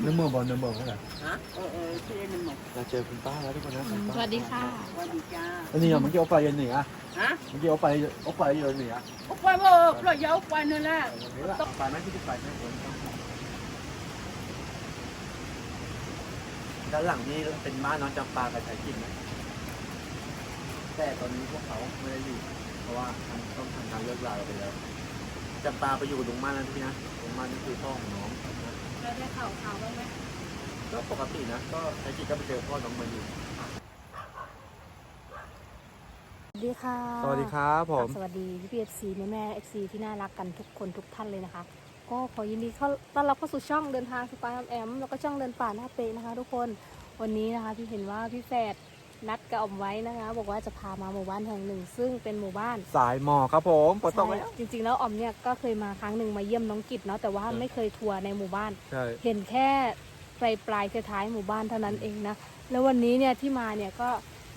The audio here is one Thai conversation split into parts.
เนื้อเมืองบอลเนื้อเมืองเท่าไหร่ฮะเออเออชื่อหนึ่งหมดเราเจอคุณป้าแล้วทุกคนนะคุณสป้าวัสดีค่ะ สวัสดีจ้าอันนี้เมื่อกี้เอาไปยันหนึ่งอะฮะเมื่อกี้เอาไปเอาไปยันหนึ่งอะโอ้ไปบ่ปล่อยยาวไปนั่นแหละไปไหมที่ไปไหมคนด้านหลังนี่เป็นบ้านน้องจำปากับชายกินนะแต่ตอนนี้พวกเขาไม่ได้อยู่ เพราะว่าต้องทำการเลิกลาไปแล้วจำปาไปอยู่กับลุงม่านนั่นพี่นะลุงม่านนี่คือพ่อของน้อง เราได้ข่าวข่าวบ้างไหมก็ปกตินะ ก็ชายกินก็ไปเจอพ่อน้องมาอยู่สวัสดีค่ะสวัสดีครับผม สวัสดีพี่พีเอฟซีแม่แม่เอฟซีที่น่ารักกันทุกคนทุกท่านเลยนะคะ ก็ขอยินดีเข้าต้อนรับเข้าสู่ช่องเดินทางสปายแอมแล้วก็ช่องเดินป่าหน้าเปะนะคะ ทุกคนวันนี้นะคะพี่เห็นว่าพี่แฝด นัดกับออมไว้นะคะ บอกว่าจะพามาหมู่บ้านแห่งหนึ่ง ซึ่งเป็นหมู่บ้านสายหมอกครับผมฝนตกไหม ใช่จริงๆ แล้วออมเนี่ยก็เคยมาครั้งหนึ่งมาเยี่ยมน้องกิจเนาะแต่ว่าใช่ ไม่เคยทัวร์ในหมู่บ้าน ใช่ เห็นแค่ปลายปลายๆท้ายๆหมู่บ้านเท่านั้นเองนะ แล้ววันนี้เนี่ยที่มาเนี่ยก็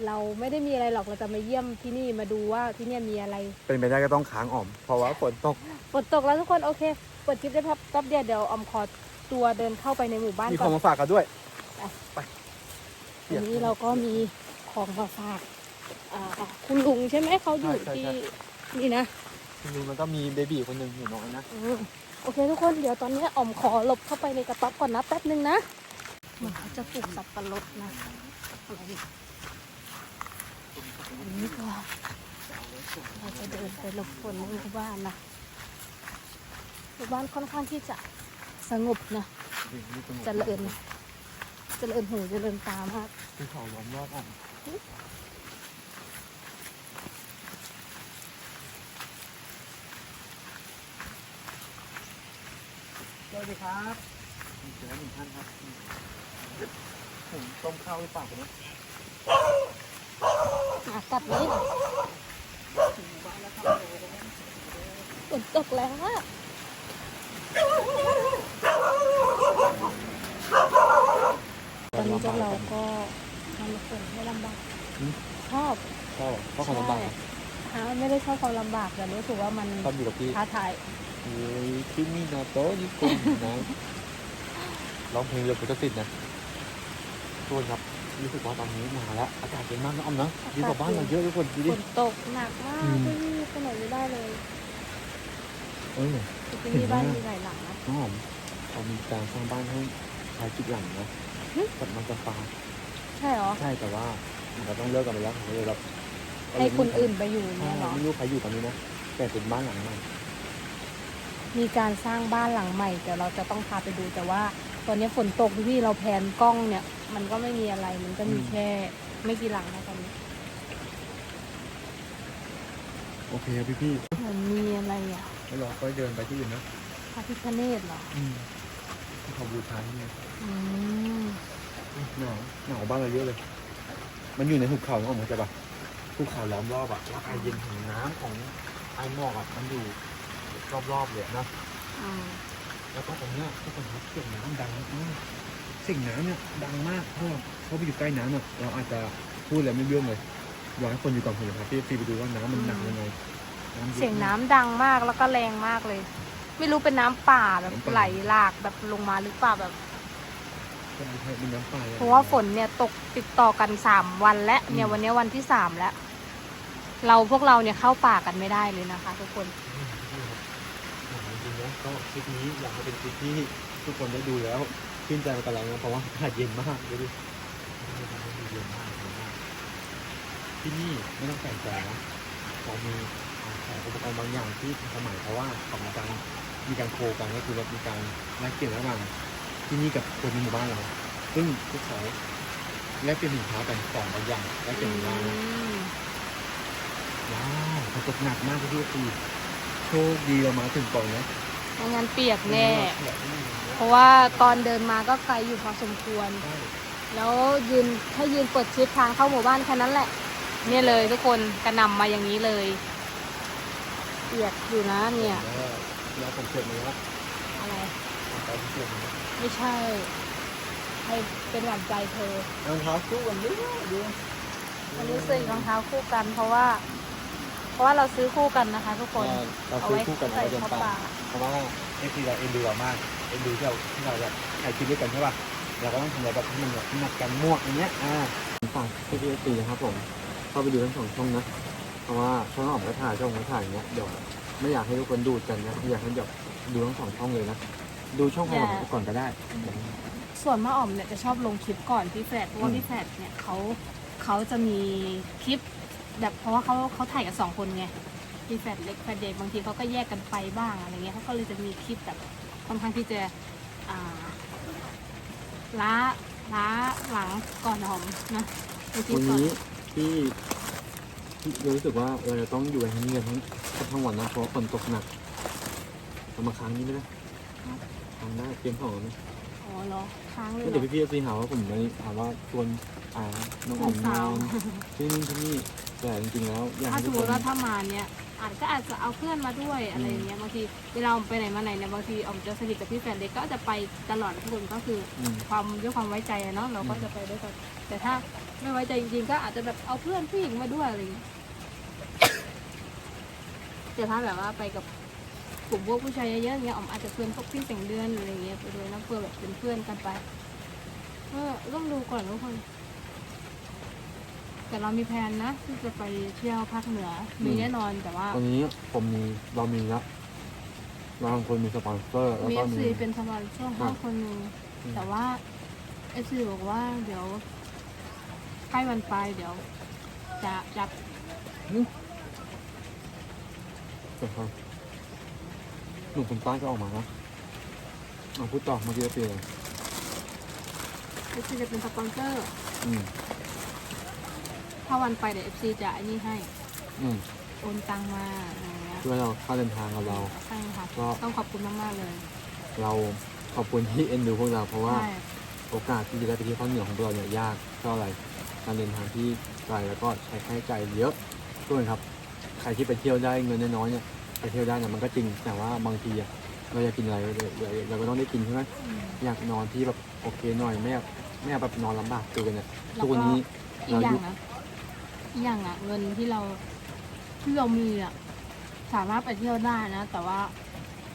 เราไม่ได้มีอะไรหรอกเราจะมาเยี่ยมที่นี่มาดูว่าที่เนี่ยมีอะไรเป็นไปได้ก็ต้องค้างอ่อม เพราะว่าฝนตก ฝนตกแล้วทุกคนโอเคเปิดคลิปได้แป๊บแป๊บเดียวเดี๋ยวออมขอตัวเดินเข้าไปในหมู่บ้านมีขก่อองนมาฝากกันด้วย วันนี้เราก็มี ของมาฝากอ่าคุณลุงใช่ไหมเขาอยู่ใช่ใช่ที่ใช่ นี่นะทีนี้มันก็มีเบบีคนหนึ่งอยู่น้อยนะ อืมโอเคทุกคนเดี๋ยวตอนนี้ออมขอหลบเข้าไปในกระต๊อบก่อนนะแป๊บนึงนะเหมันเขาจะปลูกสับปะรดนะอะไรเนี่ยอันนี้ก็เราจะเดินไปหลบฝนในหมู่บ้านนะหมู่บ้านค่อนข้างที่จะสงบนะเจริญเจริญหูเจริญตามากคือเขาล้อมรอบอ่อม สวัสดีครับเจอหนึ่งท่านครับผมต้มข้าวหรือเปล่าเนี่ยหากัดนี้ฝนตกแล้วอะตอนนี้พวกเราก็ทำฝนไม่ลำบากชอบก็เพราะเขาลำบากฮะไม่ได้ชอบความลำบากแต่รู้สึกว่ามันชอบอยู่กับพี่ท้าทายโอ้ยที่นี่นาโตะญี่ปุ่นนะร้องเพลงเรือพุทธศิษย์นะทุกคนครับรู้สึกว่าตอนนี้หนาวแล้วอากาศเย็นมากนะอ้อมนะดีกว่าบ้านเราเยอะทุกคนดูฝดินตกหนักมากอืมที่นี่ไปไหนไม่ได้เลยเอ้ยที่นี่บ้านมีหลายหลังนะน้องหอมเรามีการสร้างบ้านให้ชายกิจหลังนะหึกับน้องจำปาใช่เหรอใช่แต่ว่า เราต้องเลิกกันไปแล้วเขาเลยแบบให้คนอื่นไปอยู่ใช่เนี่ยเหรอไม่รู้ใครอยู่ตอนนี้นะแต่เป็นบ้านหลังใหม่มีการสร้างบ้านหลังใหม่เดี๋ยวเราจะต้องพาไปดูแต่ว่า ตอนนี้ฝนตกพี่เราแพนกล้องเนี่ย มันก็ไม่มีอะไรมันก็มีแค่ไม่กี่หลังนะตอนนี้โอเคครับพี่พี่มันมีอะไรอะๆแล้วเราก็เดินไปที่อื่นนะพระพิฆเนศเหรออืมที่เขาบูชาที่นี่อืมหนาวหนาวบ้านเราเยอะเลย มันอยู่ในหุบเขาเนอะเหมือนจะปะภูเขาล้อมรอบอะแล้วไอเย็นของน้ำของไอหมอกอะมันอยู่รอบๆเลยนะอืมแล้วก็ตรงเนี้ยทุกคนครับเสียงน้ำดังมากเสียงน้ำเนี่ยดังมากเพราะว่าเขาไปอยู่ใกล้น้ำอะเราอาจจะพูดอะไรไม่เรื่องเลยอยากให้คนอยู่ก่อนผมเลยครับพี่พี่ไปดูว่าน้ำมันหนักยังไงำอะ เสียงน้ำดังมากแล้วก็แรงมากเลย ไม่รู้เป็นน้ำป่าแบบน้ำป่า ไหลหลากแบบลงมาหรือเปล่าแบบใช่ใช่ เป็นน้ำป่าเพราะว่าฝนเนี่ยตกติดต่อกันสามวันและเนี่ยวันนี้วันที่สามแล้ว เราพวกเราเนี่ยเข้าป่ากันไม่ได้เลยนะคะ ทุกคนจริงๆนะก็คลิปนี้อยากให้เป็นคลิปที่ทุกคนได้ดูแล้วชื่นใจไปกับเรานะเพราะว่าอากาศเย็นมากดูดิเย็นมากเย็นมากที่นี่ไม่ต้องแต่งแต่นะเรามีแผนอุปกรณ์บางอย่างที่ทันสมัยเพราะว่าของการมีการโคกันก็คือว่ามีการแลกเปลี่ยนระหว่าง ที่นี่กับคนในหมู่บ้านเรา ซึ่งพวกเขาแลกเปลี่ยนสินค้ากันสองบางอย่างแลกเปลี่ยนสินค้านะว้าวฝนตกหนักมากพี่ตีโชคดีเรามาถึงก่อนนะไม่งั้นเปียกแน่เปียกแน่ เพราะว่าตอนเดินมาก็ไกลอยู่พอสมควรใช่แล้วยืนถ้ายืนเปิดชิดทางเข้าหมู่บ้านแค่นั้นแหละ เนี่ยเลยทุกคนกระหนำมาอย่างนี้เลย เปียกอยู่นะเนี่ย แล้วแล้วผมเกิดมาแล้วอะไรผมไปเกิดมาแล้ว ไม่ใช่ให้เป็นหวานใจเธอรองเท้าคู่กันด้วยดูวันนี้ซื้อรองเท้าคู่กัน เพราะว่า เพราะว่าเราซื้อคู่กันนะคะ ทุกคนเราเอาซื้อไว้คู่กันใส่เราเดินเข้าป่าป่าเพราะว่าเอฟซีเราเอ็นดูเรามากเอ็นดูที่เราที่เราแบบถ่ายคลิปด้วยกันใช่ป่ะเราก็ต้องทำอะไรแบบที่มันแบบหนักกันมั่วอย่างเงี้ยอ่าฝากพี่พีตีนะครับผมเข้าไปดูทั้งสองช่องนะเพราะว่าช่องออกก็ถ่ายช่องก็ถ่ายอย่างเงี้ยเดี๋ยวไม่อยากให้ทุกคนดูดกันนะอยากให้แบบดูทั้งสองช่องเลยนะ ดูช่องของผมก่อนก็ได้ ส่วนแม่อ๋อมเนี่ยจะชอบลงคลิปก่อนพี่แฟดเพราะว่าอืมพี่แฟดเนี่ยเขาเขาจะมีคลิป แบบเพราะว่าเขาเขาถ่ายกับสองคนไงพี่แฟดเล็กแฟดใหญ่บางทีเขาก็แยกกันไปบ้างอะไรเงี้ยเขาก็เลยจะมีคลิปแบบค่อนข้างที่จะอ่าล้าล้าหลังก่อนหอมนะมีคลิปวันก่อนนี้ที่ที่รู้สึกว่าเราจะต้องอยู่ในที่นี่กันทั้งทั้งวันนะเพราะว่าฝนตกหนักเรามาค้างนี้ไม่ได้ ค้างได้เตรียมของไหมอ๋อเหรอค้างเลยก็เหรเดี๋ยวอพี่พี่ซีหาว่าผมไม่ถามว่าชวนอ่าน้องอ๋อมสานอวนที่นี่ที่นี่แต่จริงๆแล้วอยากถ้าให้สทุมกมคน ติว่าถ้ามาเนี่ยอาจก็อาจจะเอาเพื่อนมาด้วยอะไรอย่างเงี้ยบางทีเวลาไปไหนมาไหนเนี่ยบางทีออมจะสนิทกับพี่แฟนเล็กก็จะไปตลอดทุกคนก็คืออืมความด้วยความไว้ใจอะเนาะเราก็อืมจะไปด้วยกันแต่ถ้าไม่ไว้ใจจริงๆก็อาจจะแบบเอาเพื่อนผู้หญิงมาด้วยอะไรอย่างเงี้ยแต่ถ้าแบบว่าไปกับ กลุ่มพวกผู้ชายเยอะๆอย่างเงี้ยออมอาจจะเพื่อนพวกพี่แต่งเดือนอะไรอย่างเงี้ยไปด้วยนะเพื่อแบบเป็นเพื่อนกันไปเออต้องดูก่อนทุกคน แต่เรามีแผนนะที่จะไปเที่ยวภาคเหนือ มีแน่นอนแต่ว่า ตอนนี้ผมมีเรามีแล้วเราบางคนมีสปอนเซอร์แล้วมีก็เอฟมี ซีเป็นสปอนเซอร์ให้คนหนึ่งอืม แต่ว่าเอฟซีบอกว่าเดี๋ยวใกล้วันไปเดี๋ยว จะจัดเดี๋ยวครับ หนุ่มคนใต้ก็ออกมานะเอาพูดต่อเมื่อกี้จะเปลี่ยนเอฟซีจะเป็นสปอนเซอร์ อืมถ้าวันไปเดี๋ยวเอฟซีจะไอ้นี่ให้ อืมโอนตังมาอะไรอย่างเงี้ยเพื่อเราค่าเดินทางกับเรา ใช่ค่ะ ก็ ต้องขอบคุณมาก ๆ เลย เราขอบคุณที่เอ็นดูพวกเราเพราะว่า ใช่ โอกาสที่จะได้ไปที่ภาคเหนือของพวกเราเนี่ยยากเพราะอะไรการเดินทางที่ไกลแล้วก็ใช้ค่าใช้จ่ายเยอะทุกคนครับ ใครที่ไปเที่ยวได้เงินน้อยๆเนี่ย ไปเที่ยวได้นะมันก็จริงแต่ว่าบางทีอะเราอยากกินอะไรเราเราเราก็ต้องได้กินใช่ไหมอืมอยากนอนที่แบบโอเคหน่อยไม่อยากไม่อยากแบบนอนลำบากเกินเนี่ยแล้วทุกก็วันนี้อีกอย่างนะอีกอย่างอะเงินที่เราที่เรามีอะสามารถไปเที่ยวได้นะ แต่ว่า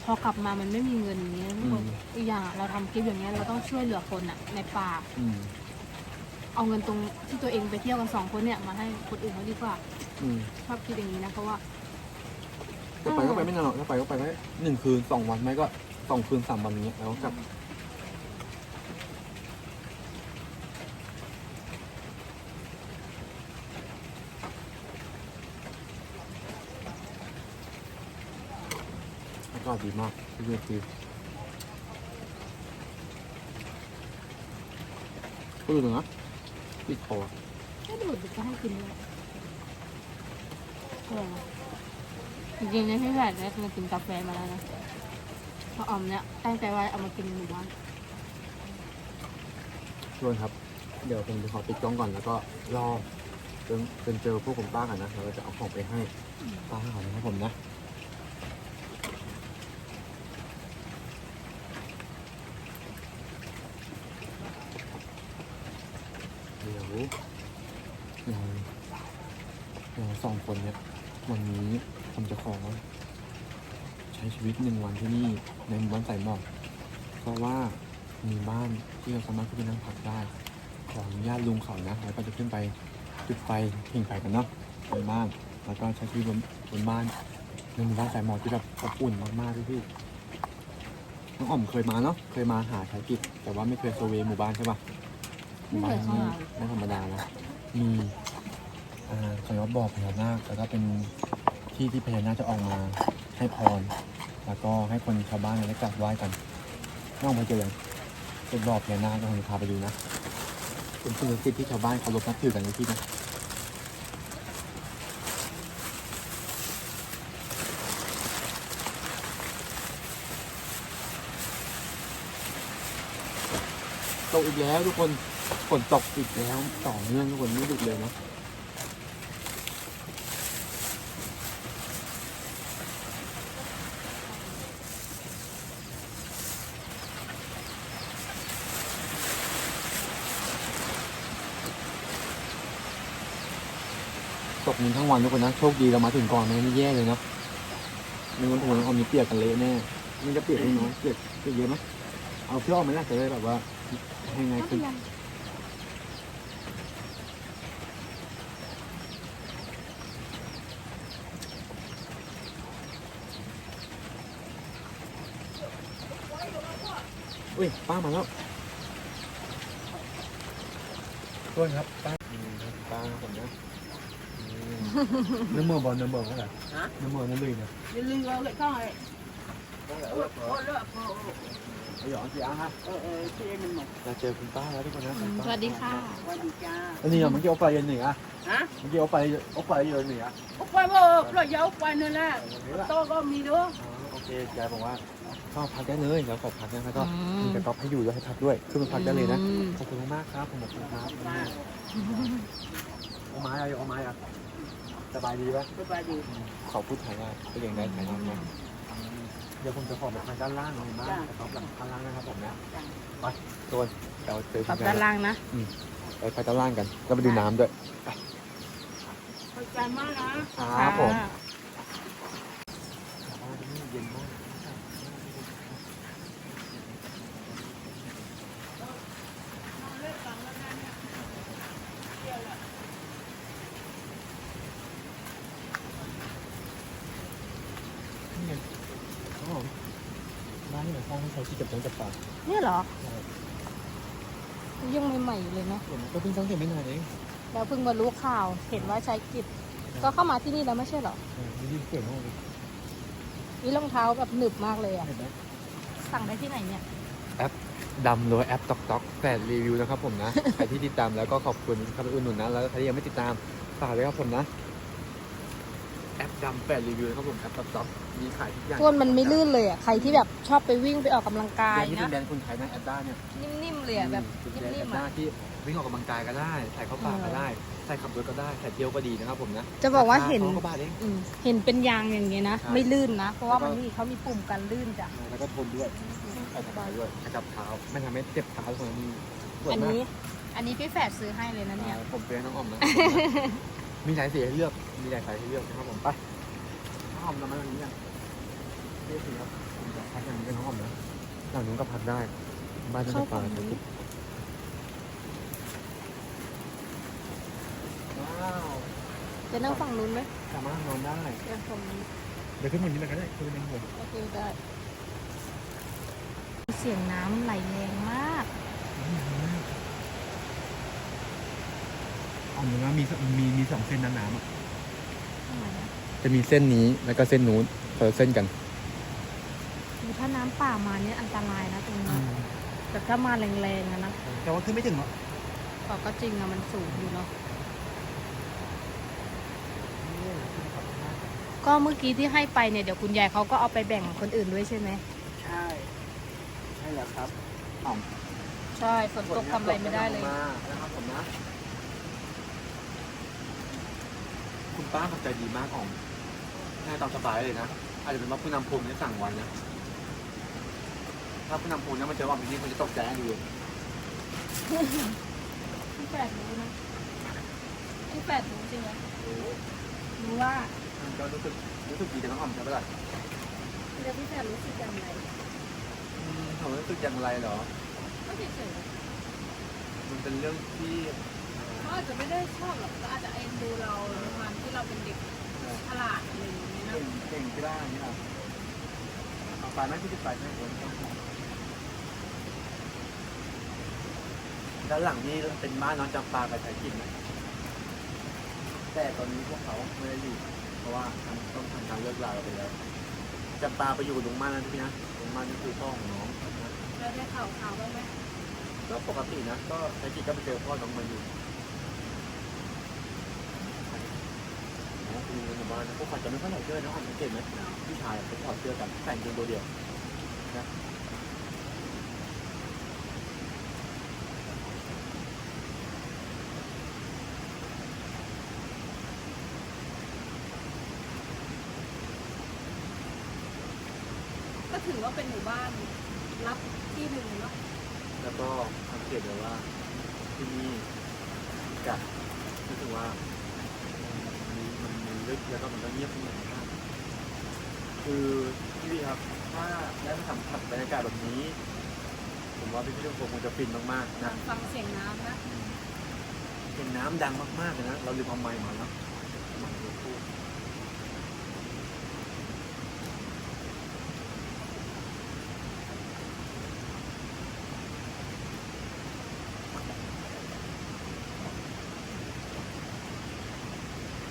พอกลับมามันไม่มีเงินอย่างเงี้ยทุกคนอืมอีกอย่างอะเราทำคลิปอย่างเงี้ยเราต้องช่วยเหลือคนอะในป่า อืมเอาเงินตรงที่ตัวเองไปเที่ยวกันสองคนเนี่ยมาให้คนอื่นเขาดีกว่าอืมชอบคิดอย่างนี้นะเพราะว่า ถ้าไปก็ไปไม่นานหรอกถ้าไปก็ไปแค่หนึ่งคืนสองวันไม่ก็สองคืนสามวันอย่างเงี้ยแล้วก็กลับอากาศดีมากที่นี่คือก็ดูนะปิดคอไม่ดูดจะให้กินด้วยอร่อยนะ จริงๆเนี่ยพี่แพทย์เนี่ยมากินกาแฟมาแล้วนะเพราะออมเนี่ยตั้งใจว่าเอามากินหมู่บ้านชวนครับ เดี๋ยวผมจะขอปิดกล้องก่อนแล้วก็รอจนจนเจอพวกผมป้ากันนะแล้วก็จะเอาของไปให้ป้าก่อนนะครับผมนะเดี๋ยวเราเราสองคนเนี่ยวันนี้ ผมจะขอใช้ชีวิตหนึ่งวันที่นี่ในหมู่บ้านสายหมอกเพราะว่ามีบ้านที่เราสามารถขึ้นไปนั่งพักได้ ขออนุญาตลุงเขานะแล้วก็จะขึ้นไปจุดไฟผิงไฟกันเนาะบนบ้านแล้วก็ใช้ชีวิตบนบนบ้านในหมู่บ้านสายหมอกที่แบบอบอุ่นมากๆพี่พี่น้องอ่อมเคยมาเนาะเคยมาหาภารกิจ แต่ว่าไม่เคยโซเวย์หมู่บ้านใช่ปะหมู่บ้านนี่ไม่ธรรมดานะมีอ่าเขาเรียกว่าบ่อพญานาคแล้วก็เป็น ที่ที่พญานาคจะออกมาให้พร แล้วก็ให้คนชาวบ้านได้กราบไหว้กันน้องไปเจอยังเป็นบ่อพญานาคก็คงจะพาไปดูนะเป็นสิ่งศักดิ์สิทธิ์ที่ชาวบ้านเคารพนับถือกันในที่นะตกอีกแล้วทุกคนฝนตกอีกแล้วต่อเนื่องทุกคนไม่หยุดเลยนะ ตกนี้ทั้งวันทุกคนนะโชคดีเรามาถึงก่อนไม่งั้นนี่แย่เลยเนาะไม่งั้นทุกคนเอามีเปียกกันเละแน่นี่จะเปียกเล็กน้อยเปียกเปียกเยอะไหมเอาเสื้อออกไหมล่ะจะได้แบบว่าให้ง่ายไม่เป็ขึ้นนไรอุ้ยป้ามาแล้วต้นครับป้าอืมป้าผมนะอืม น้ำมือบอลน้ำมือเท่าไหร่ฮะน้ำมือน้ำลุยนะอย่าลืมเอาเลยก็ไอ้ต้องแล้วโอ้โหเลิกพอไอ้หยองจีอาฮะเออเออเทียนมันหมดเราเจอคุณป้าแล้วทุกคนนะคุณป้าสวัสดีค่ะสวัสดีจ้าอันนี้เมื่อกี้เอาไปยันหนึ่งอะฮะเมื่อกี้เอาไปเอาไปยันหนึ่งอะโอ้ไปบ่เรายาวไปนั่นแหละวันนี้ละโตก็มีด้วยอ๋อโอเคยายบอกว่าเข้าพักได้เลยแล้วขอพักนะแล้วก็อืมมีกระต๊อบให้อยู่ด้วยให้พักด้วยขึ้นมาพักได้เลยนะอืมขอบคุณมากครับผมขอบคุณครับมาเอาไม้อะเอาไม้อะ สบายดีปะสบายดีขอพูดไทยได้ก็ยังได้ไทยได้นะเดี๋ยวผมจะขอไปทางด้านล่างเลยบ้างกระต๊อบหลังด้านล่างนะครับผมนะไปโซนเราเจอปรับคุณด้านแม่ล่างนะไปไปด้านล่างกันแล้วไปดูน้ำด้วยขอบใจมากนะครับผม ค่ะ เย็นมากนี่ไงครับผมบ้านนี่เหมื อนห้องที่ใช้ที่เก็บต้นจับปลาเนี่ยเหรอยังใหม่ๆอยู่เลยเนาะผมก็เพิ่งสังเกตไม่นานเองเราเพิ่งมารู้ข่าวเห็นว่าใช้กิจก็เข้ามาที่นี่แล้วไม่ใช่เหรอเออนี่ดีสวยมากเลยนี่รองเท้าแบบหนึบมากเลยอะเห็นไหมสั่งได้ที่ไหนเนี่ยดำเลยแอปต็อกต็อกแต่รีวิวนะครับผมนะ ใครที่ติดตามแล้วก็ขอบคุณครับไปอุดหนุนนะ แล้วใครที่ยังไม่ติดตามฝากเลยครับผมนะแอป ดำแปดรีวิวนะครับผมแอปต็อกต็อกมีขายทุกอย่างก้นมันไม่ลื่นเลยอะ ใครที่แบบชอบไปวิ่งไปออกกำลังกายแบรนด์นี้เป็นะ นแบรนด์คนไทยนะแอปด้าเนี่ยนิ่มๆเลยอะแบบเป็นแบรนด์นิ่แอมปๆด้าอะ ที่วิ่งออกกำลังกายก็ได้ใส่เข้าปากก็ได้ใส่ขับรถก็ได้ใส่เที่ยวก็ดีนะครับผมนะจะบอกว่าเห็น รคสองกว่าบาทเอง อืมเห็นเป็นยางอย่างเงี้ยนะ ใช่ ไม่ลื่นนะ เพราะว่าแล้วก็มันนี่เขามีปุ่มกันลื่นจ้ะ แล้วก็ทนด้วยใส่สบายด้วยกระจับเท้าไม่ทำให้เจ็บเท้าคนนี้สวยอันมาก นี้ อันนี้พี่แฝดซื้อให้เลยนะเนี่ยอ่าผมเป็นน้องออมนะ มีหลายสีให้เลือก มีหลายสายให้เลือกนะครับผมไปน้องออมทำมาตรงนี้ยังเรียกสิครับผมจะพักอย่างนี้เป็นน้องออมนะหลังนู้นก็พักได้ บ้านจะเข้าปลาฝั่งนี้ว้าวจะนั่งฝั่งนู้นไหมสามารถนอนได้เดี๋ยวผมนี้เดี๋ยวขึ้นบนนี้เลยก็ได้ขึ้นบนนี้ผมโอเคได้ เสียงน้ำไหลแรงมาก ออมนะมีมีมีสองเส้นน้ำอะทำไมนะจะมีเส้นนี้แล้วก็เส้นนู้นคนละเส้นกัน คือถ้าน้ำป่ามาเนี่ยอันตรายนะตรงนี้แต่ถ้ามาแรงๆอะนะแต่ว่าขึ้นไม่ถึงหรอกก็ก็จริงอะมันสูงอยู่เนาะก็เมื่อกี้ที่ให้ไปเนี่ยเดี๋ยวคุณยายเขาก็เอาไปแบ่งคนอื่นด้วยใช่ไหมใช่ ใช่แล้วครับ ใช่ฝนตกทำอะไรไม่ได้เลยมานะครับผมนะ คุณป้าเขาใจดีมากอ่อมให้ตามสบายเลยนะ อาจจะเป็นว่าผู้นำภูมิได้สั่งไว้นะ ถ้าผู้นำภูมิเนี่ยมันเจอว่าที่นี่มันจะตกใจดูเลยพี่แฝดรู้นะพี่แฝดรู้จริงไหมรู้ว่ามันก็รู้สึกรู้สึกดีกับน้องอ่อมใช่ไหมล่ะเดี๋ยวพี่แฝดรู้สึกยังไงอืมผมรู้สึกอย่างไรเหรอ ก็เฉยมันเป็นเรื่องที่ๆเขาอาจจะไม่ได้ชอบหรอกก็อาจจะเอ็นดูเราในความที่ เราเป็นเด็กฉลาดอะไรอย่างเงี้ยนะเก่งเก่งกล้าอย่างนี้ครับเอาไปไหมที่จะไปไหมผมด้านหลังนี่เป็นบ้านน้องจำปากับชายกินนะแต่ตอนนี้พวกเขาไม่ได้อยู่เพราะว่าทำต้องทำการเลิกลากันไปแล้วจำปาไปอยู่กับลุงม่านนั่นพี่นะลุงม่านนี่คือพ่อของน้องเราได้ข่าวข่าวบ้างไหมก็ปกตินะ ก็ชายกินก็ไปเจอพ่อน้องมาอยู่น้อง คือในบ้านนะพวกเขาจะไม่ค่อยใส่เสื้อนะอ่อนสังเกตไหมผู้ชายเขาถอดเสื้อกันแต่งเกงตัวเดียวนะก็ถือว่าเป็นหมู่บ้านรับที่หนึ่งเนาะแล้วก็สังเกตเลยว่าที่นี่จะรู้สึกว่า ลึกแล้วก็มันก็เงียบสงบมากคือพี่วีครับถ้าได้มาสัมผัสบรรยากาศแบบนี้ ผมว่าพี่พี่ทุกคนคงจะฟินมากๆนะฟังเสียงน้ำนะเห็นน้ำดังมากๆเลยนะเราลืมเอาไมค์มาแล้วไมค์เราพูด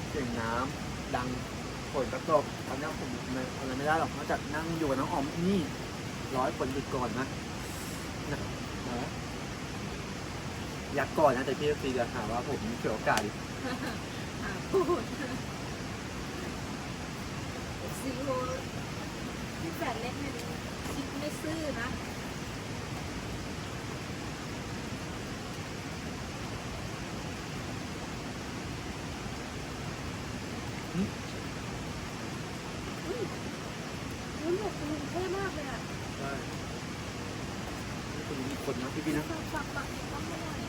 เสียงน้ำดัง ฝนกระตกตอนนี้ผมอะไรไม่ได้หรอกนอกจากนั่งอยู่กับน้องออมนี่ร้อยฝนหยุดก่อนนะนะนะอยากก่อนนะแต่พี่ซีจะหาว่าผมเสียโอกาสอีกอ่าพูดซีโอพี่แฝดเล็กเนี่ยคิดไม่ซื่อนะ อุ้ยอุ้ยหมวกคุณลุงเท่มากเลยอะ ใช่นี่ คุณมีคนนะพี่พี่นะฝากฝากฝากให้เขาหน่อย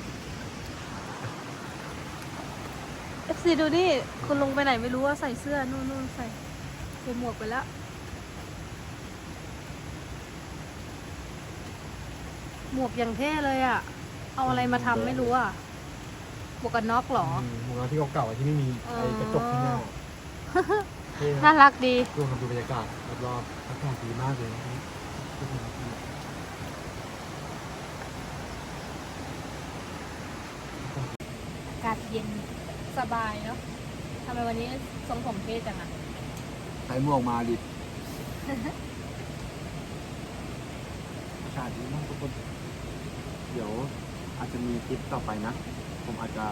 เอฟซีดูนี่คุณลุงไปไหนไม่รู้ว่าใส่เสื้อนู่นนู่นใส่ใส่หมวกไปแล้วหมวกอย่างเท่เลยอะ เอาอะไรมาทำไม่รู้อะหมวกกันน็อกเหรอมหมู่บ้านที่เก่าๆที่ไม่มีไอ้กระจกข้างหน้าเท่น่านะรักดีดูครับดูบรรยากาศรอบๆอากาศดีมากเลยนะอากาศเย็น สบายเนาะทำไมวันนี้ทรงผมเท่จังอะใช้หมวกมาดิอากาศดีมากทุกคน เดี๋ยวอาจจะมีคลิปต่อไปนะ ผมอาจจะ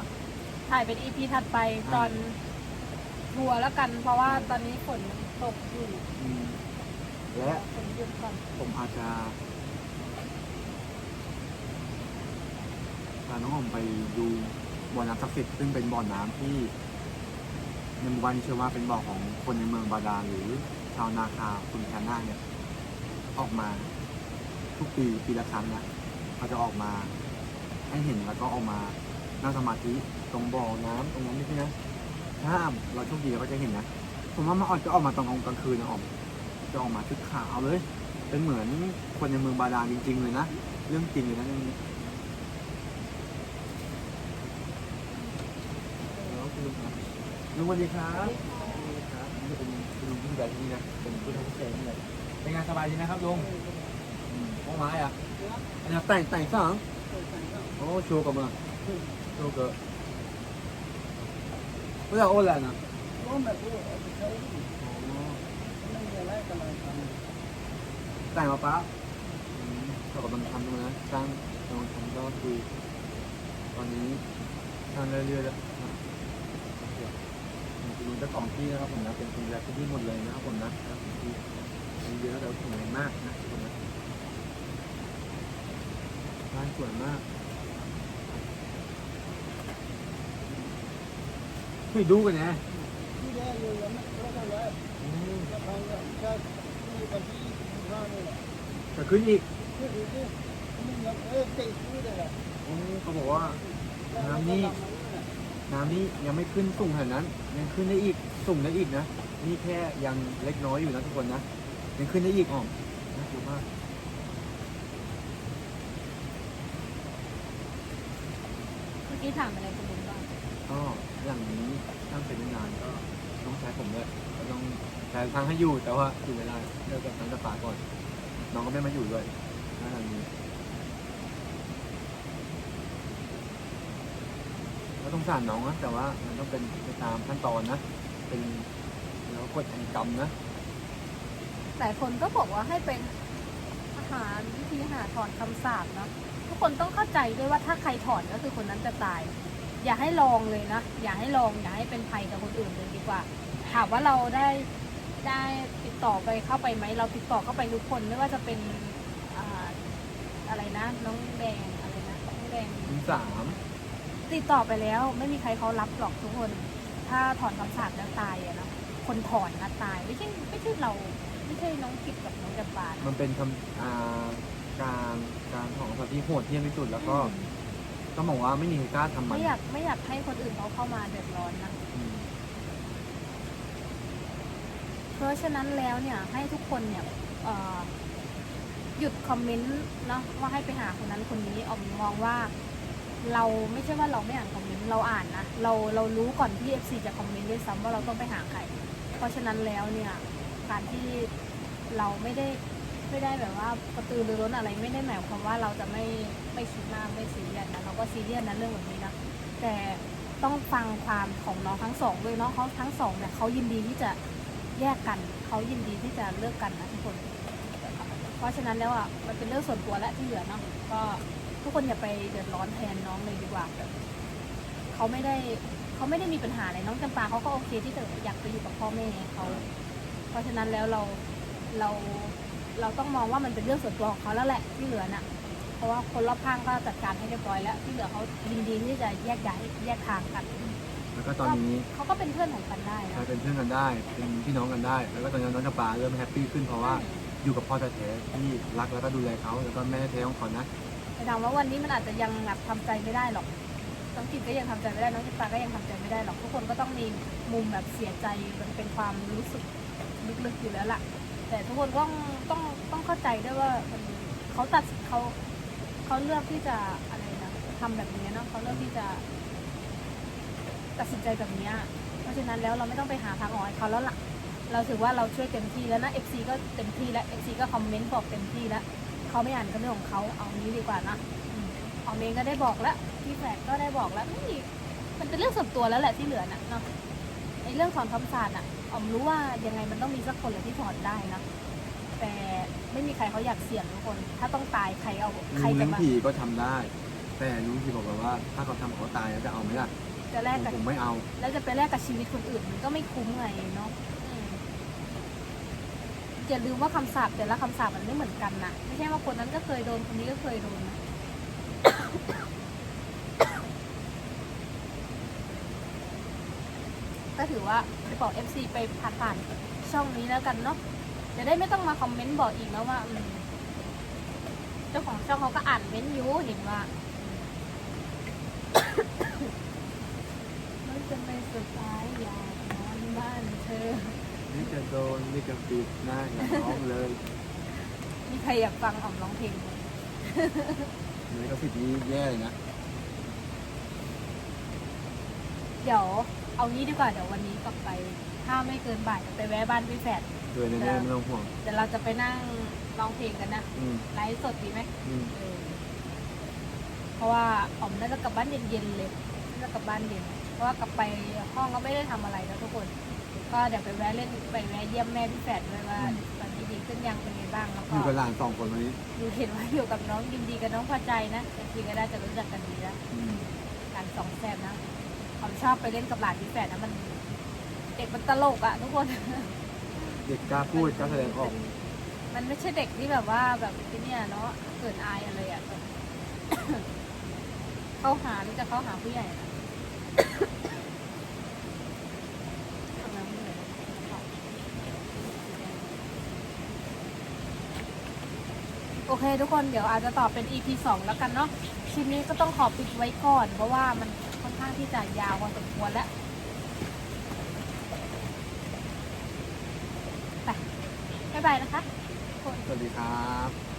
ถ่ายเป็นอีพีถัดไปตอนทัวร์แล้วกัน เพราะว่าตอนนี้ฝนตกอยู่อืมและฝนหยุดก่อนผมอาจจะพาน้องออมไปดู บ่อน้ำศักดิ์สิทธิ์ซึ่งเป็นบ่อน้ำที่ในหมู่บ้านเชื่อว่าเป็นบ่อของคนในเมืองบาดาลหรือชาวนาคาคุณแคนนาเนี่ยออกมาทุกปีปีละครั้งนะเขาจะออกมาให้เห็นแล้วก็ออกมานั่งสมาธิตรงบ่อน้ำตรงนั้นนี่ใช่ไหมถ้าเราโชคดีเราก็จะเห็นนะผมว่ามันออกจะออกมาตอนกลางคืนนะออมจะออกมาชุดขาวเลย เป็นเหมือนคนในเมืองบาดาลจริง ๆ เลยนะ เรื่องจริงเลยนะเรื่องนี้แล้วคุณลุงครับ ลุงสวัสดีครับสวัสดีครับนี่เป็นคุณลุงที่งแบบที่นี่นะ เป็นผู้ทำพิเศษนี่แหละเป็นไงานสบายดีนะครับลุงห้องไม้อะอันนี้แต่งแต่งสองโอ้โชว์กับมาโชว์กับไม่อยากโอ้แหละนะรู้แบบรู้ไม่มีอะไรกำลังทแต่งมาปั๊บอืมเขากำลังทำตรงนั้นสร้างกำลังทำก็คือตอนนี้ทำเรื่อยๆแล้ว คุณเจ้าของที่นะครับผมนะเป็นคนดูแลพื้นที่หมดเลยนะครับผมนะครับที่มีเยอะแล้วแข็งแรงมากนะทุกคนนะบ้านสวยมากไปดูกันนะที่แรกอยู่ยังไม่รู้เท่าไหร่อืมจะทำก็ที่วันที่ห้านี่แหละจะขึ้นอีกคือดูที่มันเออติดที่เลยเขาบอกว่าน้ำนี่ น้ำนี้ยังไม่ขึ้นสูงขนาดนั้น ยังขึ้นได้อีกสูงได้อีกนะ นี่แค่ยังเล็กน้อยอยู่นะทุกคนนะ ยังขึ้นได้อีกอ่อมน่ากลัวมากเมื่อกี้ถามอะไรคุณลุงบ้างก็อย่างนี้ช่างเป็นนานก็ต้องใช้ผมด้วยก็ต้องใช้ทางให้อยู่แต่ว่าอยู่ไม่ได้เลิกกับทางกระฝาก่อน น้องก็ไม่มาอยู่ด้วยนะทางนี้ ก็ต้องสารน้องนะแต่ว่ามันต้องเป็นไปตามขั้นตอนนะ เป็นแล้วกฎแห่งกรรมนะหลายคนก็บอกว่าให้เป็นอาหารวิธีหาถอนคำสาปเนาะทุกคนต้องเข้าใจด้วยว่าถ้าใครถอนก็คือคนนั้นจะตาย อย่าให้ลองเลยนะ อย่าให้ลองอย่าให้เป็นภัยกับคนอื่นเลยดีกว่า ถามว่าเราได้ได้ติดต่อไปเข้าไปไหมเราติดต่อเข้าไปทุกคนไม่ว่าจะเป็นอ่าอะไรนะ น้องแดงอะไรนะน้องแดงถึงสาม ติดต่อไปแล้ว ไม่มีใครเขารับหรอกทุกคน ถ้าถอนคำสาปแล้วตายอะนะคนถอนนะตายไม่ใช่ไม่ใช่เรา ไม่ใช่น้องกิจกับน้องจำปานะมันเป็นคำอ่าการการของสัตว์ที่โหดเที่ยมที่สุดแล้วก็ต้องบอกว่าไม่มีใครกล้าทำมันไม่อยากไม่อยากให้คนอื่นเขาเข้ามาเดือดร้อนนะ อืมเพราะฉะนั้นแล้วเนี่ยให้ทุกคนเนี่ยเอ่อหยุดคอมเมนต์เนาะว่าให้ไปหาคนนั้นคนนี้ออมมองว่า เราไม่ใช่ว่าเราไม่อ่านคอมเมนต์เราอ่านนะเราเรารู้ก่อนที่ FC จะคอมเมนต์ด้วยซ้ำว่าเราต้องไปหาใครเพราะฉะนั้นแล้วเนี่ยการที่เราไม่ได้ไม่ได้แบบว่ากระตือรือร้นอะไรไม่ได้หมายความว่าเราจะไม่ไม่คิดมากไม่ซีเรียสนะเราก็ซีเรียสนะเรื่องแบบนี้นะแต่ต้องฟังความของน้องทั้งสองด้วยเน้องเขาทั้งสองเนี่ยเขายินดีที่จะแยกกันเขายินดีที่จะเลิกกันนะทุกคน เพราะฉะนั้นแล้วอะมันเป็นเรื่องส่วนตัวและที่เหลือเนาะก็ ทุกคนอย่าไปเดือดร้อนแทนน้องเลยดีกว่าเขาไม่ได้เขาไม่ได้มีปัญหาอะไรน้องจำปาเขาก็โอเคที่จะอยากไปอยู่กับพ่อแม่เขาเพราะฉะนั้นแล้วเราเราเราต้องมองว่ามันเป็นเรื่องส่วนตัวของเขาแล้วแหละที่เหลือน่ะ เพราะว่าคนรอบข้างก็จัดการให้เรียบร้อยแล้ว ที่เหลือเขายินดีที่จะแยกย้ายแยกทางกันแล้วก็ตอนนี้เขาก็เป็นเพื่อนของกันได้กลายนะเป็นเพื่อนกันได้ เป็นพี่น้องกันได้ แล้วก็ตอนนี้น้องจำปาเริ่มแฮปปี้ขึ้นเพราะว่าอยู่กับพ่อแท้ๆที่รักแล้วก็ดูแลเขาแล้วก็แม่แท้ๆของเขานะ แต่ถามว่าวันนี้มันอาจจะยังแบบทำใจไม่ได้หรอกน้องกินก็ยังทำใจไม่ได้น้องจิปาก็ยังทำใจไม่ได้หรอกทุกคนก็ต้องมีมุมแบบเสียใจมันเป็นความรู้สึกลึกๆอยู่แล้วล่ะ แต่ทุกคนต้องต้องต้องเข้าใจด้วยว่าเขาตัดเขาเขาเลือกที่จะอะไรนะทำแบบนี้เนาะเขาเลือกที่จะ ตัดสินใจแบบนี้เพราะฉะนั้นแล้วเราไม่ต้องไปหาทางออกให้เขาแล้วล่ะ เราถือว่าเราช่วยเต็มที่แล้วนะ FC ก็เต็มที่แล้ว FC ก็คอมเมนต์บอกเต็มที่แล้ว เขาไม่อ่านก็เรื่องของเขาเอานี้ดีกว่านะอืมเอาเองก็ได้บอกแล้วพี่แฝดก็ได้บอกแล้วไม่มันเป็นเรื่องส่วนตัวแล้วแหละที่เหลือน่ะเนาะไอ้เรื่องสอนคำศาสตร์อะออมรู้ว่ายังไงมันต้องมีสักคนแหละที่สอนได้นะแต่ไม่มีใครเขาอยากเสี่ยงทุกคน ถ้าต้องตายใครเอาใครลุงจะเลี้ยงมาผีก็ทำได้ แต่ลุงผีบอกแบบว่า ถ้าเขาทำเขาตายแล้วจะเอาไหมล่ะจะแลกผมกับผมไม่เอา แล้วจะไปแลกกับชีวิตคนอื่นมันก็ไม่คุ้มไงเนาะ อย่าลืมว่าคำสาปแต่ละคำสาปมันไม่เหมือนกันนะไม่ใช่ว่าคนนั้นก็เคยโดนคนนี้ก็เคยโดนนะก็ถือว่าไปบอก FC ไปผ่านผ่านๆช่องนี้แล้วกันเนาะจะได้ไม่ต้องมาคอมเมนต์บอกอีกนะว่าเจ้าของช่องเขาก็อ่านเม้นต์อยู่เห็นว่ามันจะไปสุดท้ายอยากนอนบ้านเธอ นี่จะโดนนี่จะปิดหน้าอย่าร้องเลยมีใครอยากฟังอ๋อมร้องเพลงไหมนี่ก็สิทธิ์นี้แย่เลยนะเดี๋ยวเอางี้ดีกว่าเดี๋ยววันนี้กลับไป ถ้าไม่เกินบ่ายจะไปแวะบ้านพี่แฝดโดยแน่ๆไม่ต้องห่วงเดี๋ยวเราจะไปนั่งร้องเพลงกันนะอืมไลฟ์สดดีไหมอืมเออเพราะว่าอ๋อมน่าจะกลับบ้านเย็นๆเลยน่าจะกลับบ้านเย็น เพราะว่ากลับไปห้องก็ไม่ได้ทำอะไรแล้วทุกคน ก็เดี๋ยวไปแวะเล่นไปแวะเยี่ยมแม่พี่แฝดด้วยว่าตอนนี้ดีขึ้นยังเป็นไงบ้างแล้วอก็ยู่กับหลานสองคนวันนี้ดูเห็นว่าอยู่กับน้องยินดีกับน้องพอใจนะแต่ทีก็ได้จะรู้จักกันดีแล้วอืมการสองแซมนะผมชอบไปเล่นกับหลานพี่แฝดนะมัน เด็กมันตลกอะทุกคน เด็กกล้าพูดกล้าแสดงออก มันไม่ใช่เด็กที่แบบว่าแบบที่เนี่ยเนาะเกิดอายอะไรอะแบบ เข้าหานี่จะเข้าหาผู้ใหญ่นะ ทำไมผู้ใหญ่ โอเคทุกคนเดี๋ยวอาจจะตอบเป็น EP สองแล้วกันเนาะคลิปนี้ก็ต้องขอปิดไว้ก่อน เพราะว่ามันค่อนข้างที่จะยาวพอสมควรแล้วไปบ๊ายบายนะคะ สวัสดีครับ